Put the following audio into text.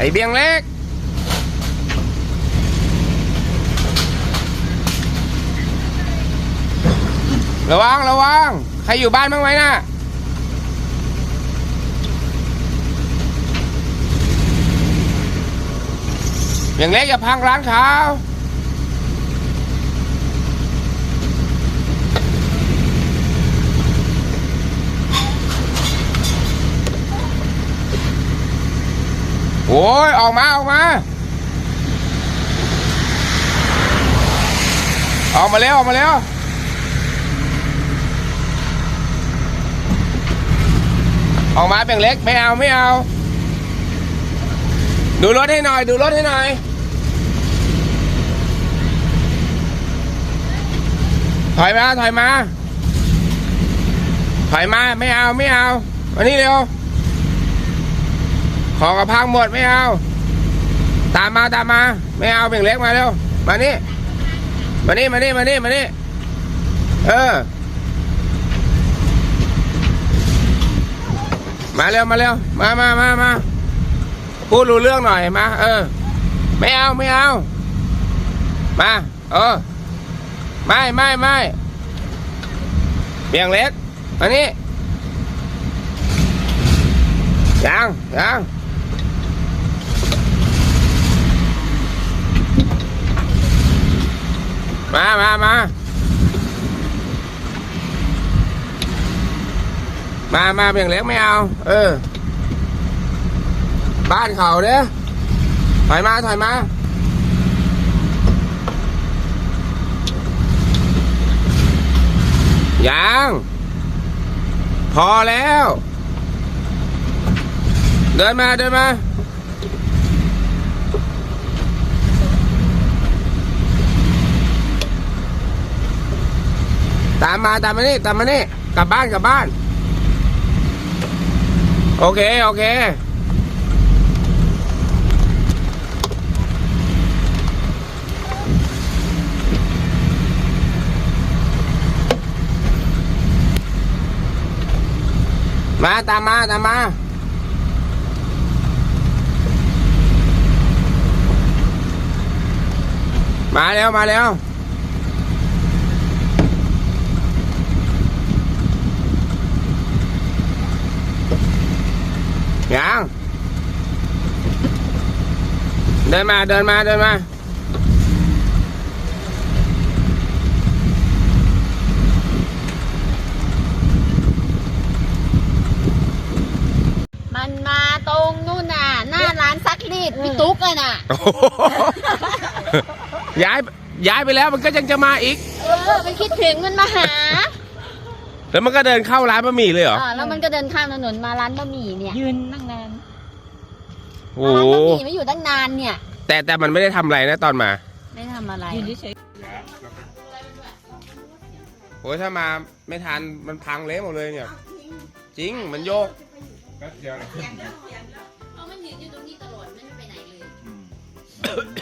ไอเบียงเล็ก ระวัง ระวัง ใครอยู่บ้านบ้างไหมน่ะเบียงเล็กอย่าพังร้านเขา โอ้ยออกมา ออกมา ออกมาเร็วออกมาเร็วออกมาแบ่งเล็ก ไม่เอา ไม่เอา ดูรถให้หน่อย ดูรถให้หน่อยถอยมาถอยมาถอยมา ไม่เอา ไม่เอามานี่เร็ว ของกระพังหมดไม่เอา ตามมาตามมา ไม่เอาเบ่งเล็กมาเร็ว มานี่ มานี่มานี่มานี่มานี่ เออ มาเร็วมาเร็ว มามามามาพูดรู้เรื่องหน่อยมา เออ ไม่เอาไม่เอา มา เออ ไม่ไม่ไม่เบี่ยงเล็กมานี่ยังยัง มามามามามาเบี่ยงเล็กไม่เอา เออ บ้านเขาเด้อถอยมา ถอยมา ยัง พอแล้ว เดินมา เดินมา ตามมาตามมานี่ตามมานี่กลับบ้านกลับบ้าน โอเค โอเค มาตามมาตามมามาแล้วมาแล้ว ยัง เดินมาเดินมาเดินมา มันมาตรงนู่นน่ะ หน้าร้านซักรีดพี่ตุ๊กเลยน่ะ โอ้โหย้ายย้ายไปแล้วมันก็ยังจะมาอีก เออไปคิดถึงมันมาหา แล้วมันก็เดินเข้าร้านบะหมี่เลยเหรอ อ่าแล้วมันก็เดินข้ามถนนมาร้านบะหมี่เนี่ยยืนนั่งนานโอ้ร้านโหบะหมี่ไม่อยู่ตั้งนานเนี่ย แต่แต่มันไม่ได้ทำอะไรนะตอนมา ไม่ทำอะไร ยืนเฉยโอ้ยถ้ามาไม่ทันมันพังเละหมดเลยเนี่ย จริงมันโยก แป๊บเดียวเลยเพราะมันยืนอยู่ตรงนี้ตลอดไม่ไปไหนเลย